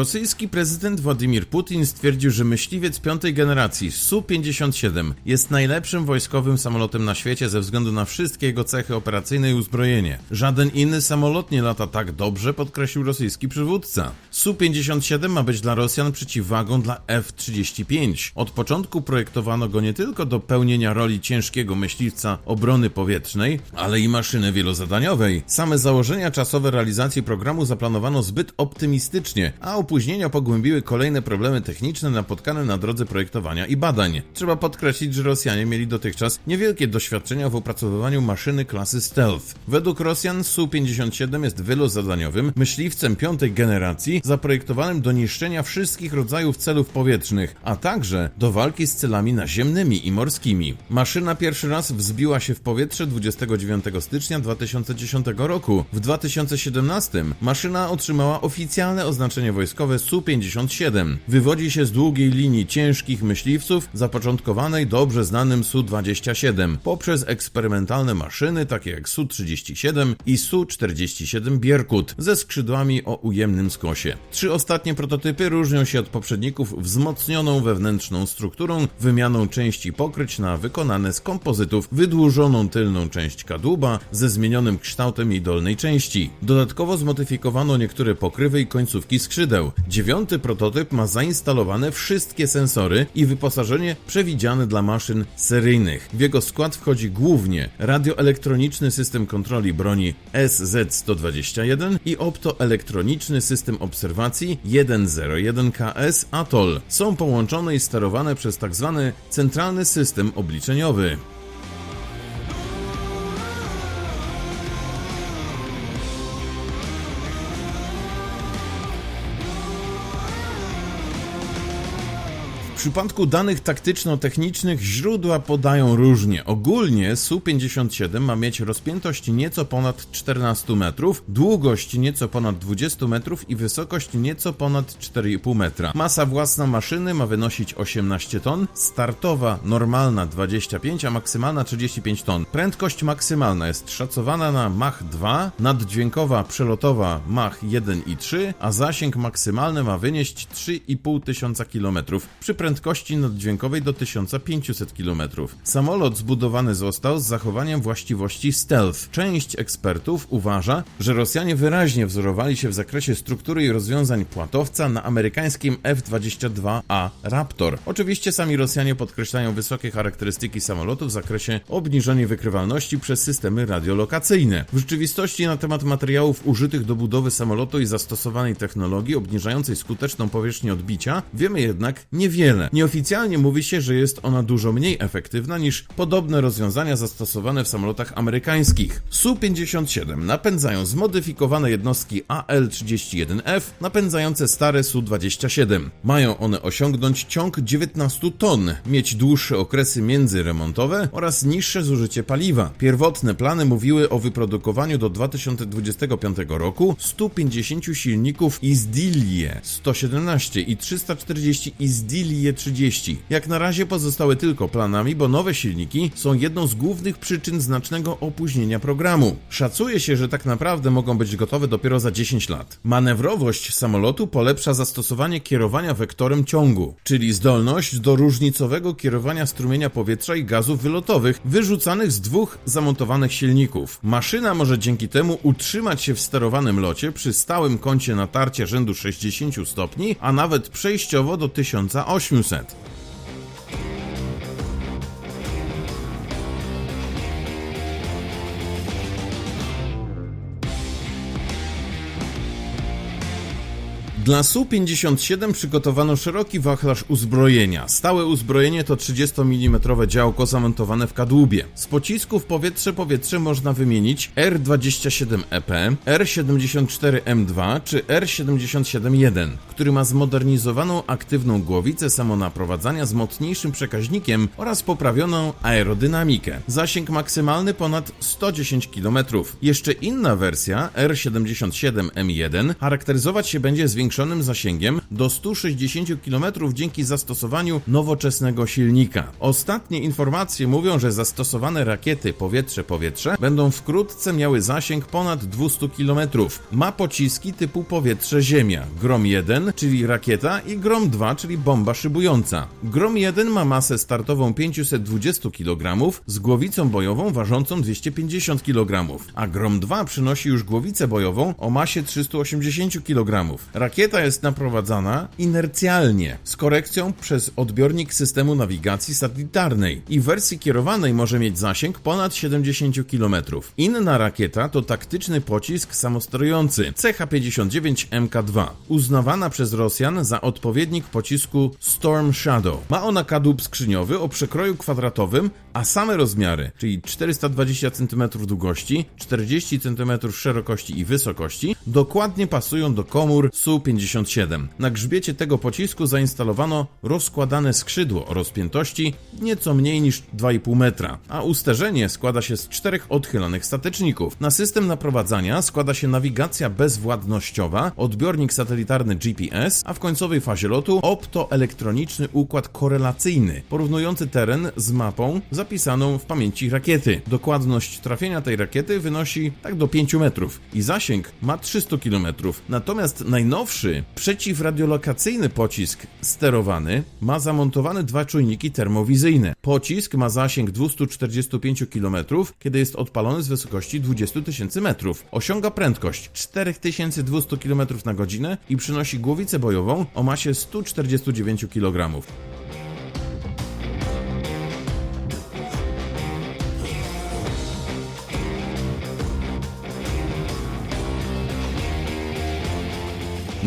Rosyjski prezydent Władimir Putin stwierdził, że myśliwiec piątej generacji Su-57 jest najlepszym wojskowym samolotem na świecie ze względu na wszystkie jego cechy operacyjne i uzbrojenie. Żaden inny samolot nie lata tak dobrze, podkreślił rosyjski przywódca. Su-57 ma być dla Rosjan przeciwwagą dla F-35. Od początku projektowano go nie tylko do pełnienia roli ciężkiego myśliwca obrony powietrznej, ale i maszyny wielozadaniowej. Same założenia czasowe realizacji programu zaplanowano zbyt optymistycznie, a opóźnienia pogłębiły kolejne problemy techniczne napotkane na drodze projektowania i badań. Trzeba podkreślić, że Rosjanie mieli dotychczas niewielkie doświadczenia w opracowywaniu maszyny klasy Stealth. Według Rosjan Su-57 jest wielozadaniowym myśliwcem piątej generacji, zaprojektowanym do niszczenia wszystkich rodzajów celów powietrznych, a także do walki z celami naziemnymi i morskimi. Maszyna pierwszy raz wzbiła się w powietrze 29 stycznia 2010 roku. W 2017 maszyna otrzymała oficjalne oznaczenie wojskowe Su-57. Wywodzi się z długiej linii ciężkich myśliwców zapoczątkowanej dobrze znanym Su-27 poprzez eksperymentalne maszyny takie jak Su-37 i Su-47 Bierkut ze skrzydłami o ujemnym skosie. Trzy ostatnie prototypy różnią się od poprzedników wzmocnioną wewnętrzną strukturą, wymianą części pokryć na wykonane z kompozytów, wydłużoną tylną część kadłuba ze zmienionym kształtem jej dolnej części. Dodatkowo zmodyfikowano niektóre pokrywy i końcówki skrzydeł. Dziewiąty prototyp ma zainstalowane wszystkie sensory i wyposażenie przewidziane dla maszyn seryjnych. W jego skład wchodzi głównie radioelektroniczny system kontroli broni SZ-121 i optoelektroniczny system obserwacji 101KS Atoll. Są połączone i sterowane przez tzw. centralny system obliczeniowy. Przypadku danych taktyczno-technicznych źródła podają różnie. Ogólnie Su-57 ma mieć rozpiętość nieco ponad 14 metrów, długość nieco ponad 20 metrów i wysokość nieco ponad 4,5 metra. Masa własna maszyny ma wynosić 18 ton, startowa normalna 25, a maksymalna 35 ton. Prędkość maksymalna jest szacowana na Mach 2, naddźwiękowa przelotowa Mach 1 i 3, a zasięg maksymalny ma wynieść 3,5 tysiąca kilometrów przy prędkości naddźwiękowej do 1500 km. Samolot zbudowany został z zachowaniem właściwości stealth. Część ekspertów uważa, że Rosjanie wyraźnie wzorowali się w zakresie struktury i rozwiązań płatowca na amerykańskim F-22A Raptor. Oczywiście sami Rosjanie podkreślają wysokie charakterystyki samolotu w zakresie obniżonej wykrywalności przez systemy radiolokacyjne. W rzeczywistości na temat materiałów użytych do budowy samolotu i zastosowanej technologii obniżającej skuteczną powierzchnię odbicia wiemy jednak niewiele. Nieoficjalnie mówi się, że jest ona dużo mniej efektywna niż podobne rozwiązania zastosowane w samolotach amerykańskich. Su-57 napędzają zmodyfikowane jednostki AL-31F napędzające stare Su-27. Mają one osiągnąć ciąg 19 ton, mieć dłuższe okresy międzyremontowe oraz niższe zużycie paliwa. Pierwotne plany mówiły o wyprodukowaniu do 2025 roku 150 silników Izdilie 117 i 340 Izdilie 30. Jak na razie pozostały tylko planami, bo nowe silniki są jedną z głównych przyczyn znacznego opóźnienia programu. Szacuje się, że tak naprawdę mogą być gotowe dopiero za 10 lat. Manewrowość samolotu polepsza zastosowanie kierowania wektorem ciągu, czyli zdolność do różnicowego kierowania strumienia powietrza i gazów wylotowych wyrzucanych z dwóch zamontowanych silników. Maszyna może dzięki temu utrzymać się w sterowanym locie przy stałym kącie natarcia rzędu 60 stopni, a nawet przejściowo do Nusant. Dla Su-57 przygotowano szeroki wachlarz uzbrojenia. Stałe uzbrojenie to 30 mm działko zamontowane w kadłubie. Z pocisków powietrze-powietrze można wymienić R-27EP, R-74M2 czy R-77-1, który ma zmodernizowaną aktywną głowicę samonaprowadzania z mocniejszym przekaźnikiem oraz poprawioną aerodynamikę. Zasięg maksymalny ponad 110 km. Jeszcze inna wersja R-77M1 charakteryzować się będzie zwiększoną zwiększonym zasięgiem do 160 km dzięki zastosowaniu nowoczesnego silnika. Ostatnie informacje mówią, że zastosowane rakiety powietrze-powietrze będą wkrótce miały zasięg ponad 200 km. Ma pociski typu powietrze-ziemia. Grom 1, czyli rakieta i Grom 2, czyli bomba szybująca. Grom 1 ma masę startową 520 kg z głowicą bojową ważącą 250 kg, a Grom 2 przynosi już głowicę bojową o masie 380 kg. Rakieta jest naprowadzana inercjalnie z korekcją przez odbiornik systemu nawigacji satelitarnej i w wersji kierowanej może mieć zasięg ponad 70 km. Inna rakieta to taktyczny pocisk samosterujący CH-59 MK2, uznawana przez Rosjan za odpowiednik pocisku Storm Shadow. Ma ona kadłub skrzyniowy o przekroju kwadratowym, a same rozmiary, czyli 420 cm długości, 40 cm szerokości i wysokości, dokładnie pasują do komór Su-57. Na grzbiecie tego pocisku zainstalowano rozkładane skrzydło o rozpiętości nieco mniej niż 2,5 metra, a usterzenie składa się z czterech odchylonych stateczników. Na system naprowadzania składa się nawigacja bezwładnościowa, odbiornik satelitarny GPS, a w końcowej fazie lotu optoelektroniczny układ korelacyjny, porównujący teren z mapą zapisaną w pamięci rakiety. Dokładność trafienia tej rakiety wynosi tak do 5 metrów i zasięg ma 300 km. Natomiast najnowszy przeciwradiolokacyjny pocisk sterowany ma zamontowane dwa czujniki termowizyjne. Pocisk ma zasięg 245 km, kiedy jest odpalony z wysokości 20 tysięcy metrów. Osiąga prędkość 4200 km na godzinę i przynosi głowicę bojową o masie 149 kg.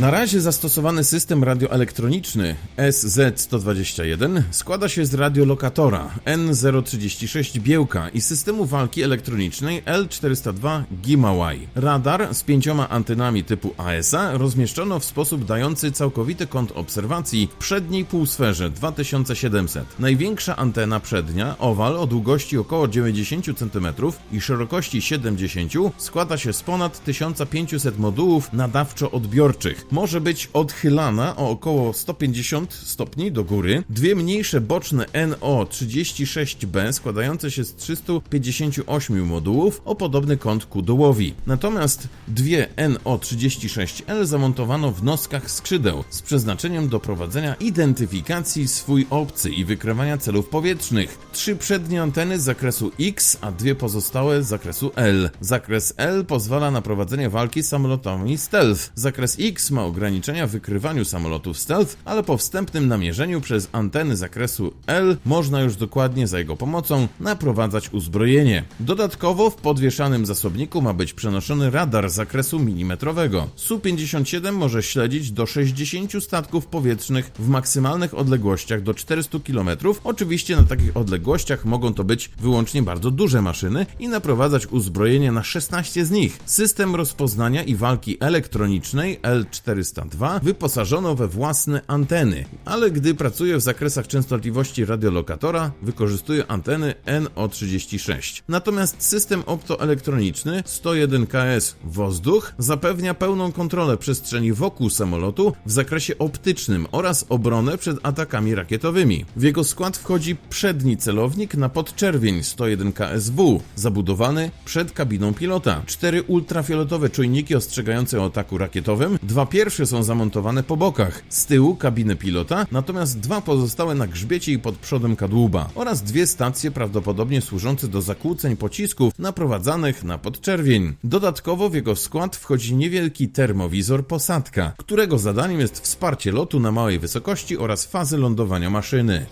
Na razie zastosowany system radioelektroniczny SZ-121 składa się z radiolokatora N036 Biełka i systemu walki elektronicznej L402 Gimawai. Radar z pięcioma antenami typu ASA rozmieszczono w sposób dający całkowity kąt obserwacji w przedniej półsferze 2700. Największa antena przednia, owal o długości około 90 cm i szerokości 70 składa się z ponad 1500 modułów nadawczo-odbiorczych może być odchylana o około 150 stopni do góry. Dwie mniejsze boczne NO36B składające się z 358 modułów o podobny kąt ku dołowi. Natomiast dwie NO36L zamontowano w noskach skrzydeł z przeznaczeniem do prowadzenia identyfikacji swój obcy i wykrywania celów powietrznych. Trzy przednie anteny z zakresu X, a dwie pozostałe z zakresu L. Zakres L pozwala na prowadzenie walki z samolotami stealth. Zakres X ma ograniczenia w wykrywaniu samolotów stealth, ale po wstępnym namierzeniu przez anteny zakresu L można już dokładnie za jego pomocą naprowadzać uzbrojenie. Dodatkowo w podwieszanym zasobniku ma być przenoszony radar zakresu milimetrowego. Su-57 może śledzić do 60 statków powietrznych w maksymalnych odległościach do 400 km. Oczywiście na takich odległościach mogą to być wyłącznie bardzo duże maszyny i naprowadzać uzbrojenie na 16 z nich. System rozpoznania i walki elektronicznej L402 wyposażono we własne anteny, ale gdy pracuje w zakresach częstotliwości radiolokatora, wykorzystuje anteny NO36. Natomiast system optoelektroniczny 101KS Wozduch zapewnia pełną kontrolę przestrzeni wokół samolotu w zakresie optycznym oraz obronę przed atakami rakietowymi. W jego skład wchodzi przedni celownik na podczerwień 101KSW, zabudowany przed kabiną pilota. Cztery ultrafioletowe czujniki ostrzegające o ataku rakietowym, dwa pierwsze są zamontowane po bokach, z tyłu kabiny pilota, natomiast dwa pozostałe na grzbiecie i pod przodem kadłuba oraz dwie stacje prawdopodobnie służące do zakłóceń pocisków naprowadzanych na podczerwień. Dodatkowo w jego skład wchodzi niewielki termowizor posadka, którego zadaniem jest wsparcie lotu na małej wysokości oraz fazy lądowania maszyny.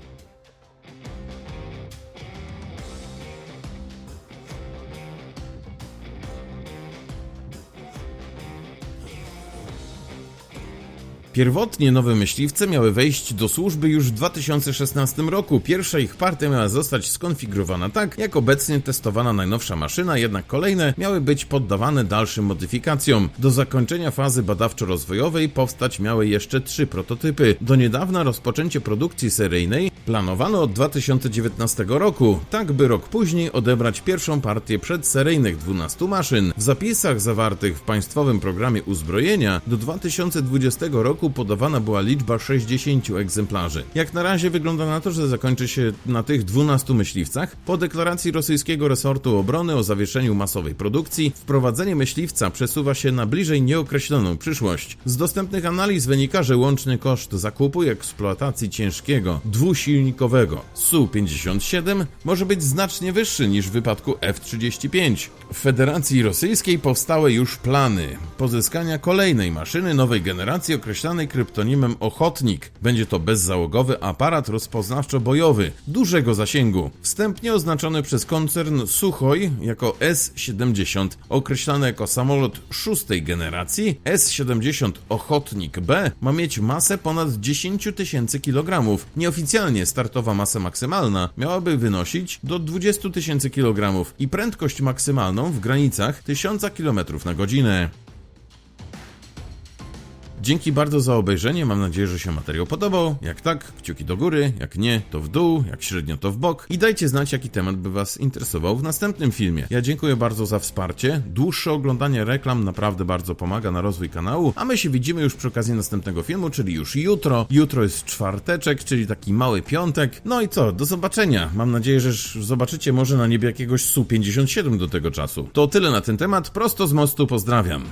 Pierwotnie nowe myśliwce miały wejść do służby już w 2016 roku. Pierwsza ich partia miała zostać skonfigurowana tak, jak obecnie testowana najnowsza maszyna, jednak kolejne miały być poddawane dalszym modyfikacjom. Do zakończenia fazy badawczo-rozwojowej powstać miały jeszcze trzy prototypy. Do niedawna rozpoczęcie produkcji seryjnej planowano od 2019 roku, tak by rok później odebrać pierwszą partię przedseryjnych 12 maszyn. W zapisach zawartych w państwowym programie uzbrojenia do 2020 roku podawana była liczba 60 egzemplarzy. Jak na razie wygląda na to, że zakończy się na tych 12 myśliwcach. Po deklaracji rosyjskiego resortu obrony o zawieszeniu masowej produkcji, wprowadzenie myśliwca przesuwa się na bliżej nieokreśloną przyszłość. Z dostępnych analiz wynika, że łączny koszt zakupu i eksploatacji ciężkiego, dwusilnikowego Su-57 może być znacznie wyższy niż w wypadku F-35. W Federacji Rosyjskiej powstały już plany pozyskania kolejnej maszyny nowej generacji określanej kryptonimem Ochotnik. Będzie to bezzałogowy aparat rozpoznawczo-bojowy dużego zasięgu, wstępnie oznaczony przez koncern Suchoj jako S-70, określany jako samolot szóstej generacji. S-70 Ochotnik B ma mieć masę ponad 10 tysięcy kg. Nieoficjalnie startowa masa maksymalna miałaby wynosić do 20 tysięcy kg i prędkość maksymalną w granicach 1000 km na godzinę. Dzięki bardzo za obejrzenie, mam nadzieję, że się materiał podobał. Jak tak, kciuki do góry, jak nie, to w dół, jak średnio, to w bok. I dajcie znać, jaki temat by Was interesował w następnym filmie. Ja dziękuję bardzo za wsparcie. Dłuższe oglądanie reklam naprawdę bardzo pomaga na rozwój kanału, a my się widzimy już przy okazji następnego filmu, czyli już jutro. Jutro jest czwarteczek, czyli taki mały piątek. No i co, do zobaczenia. Mam nadzieję, że zobaczycie może na niebie jakiegoś Su-57 do tego czasu. To tyle na ten temat, prosto z mostu pozdrawiam.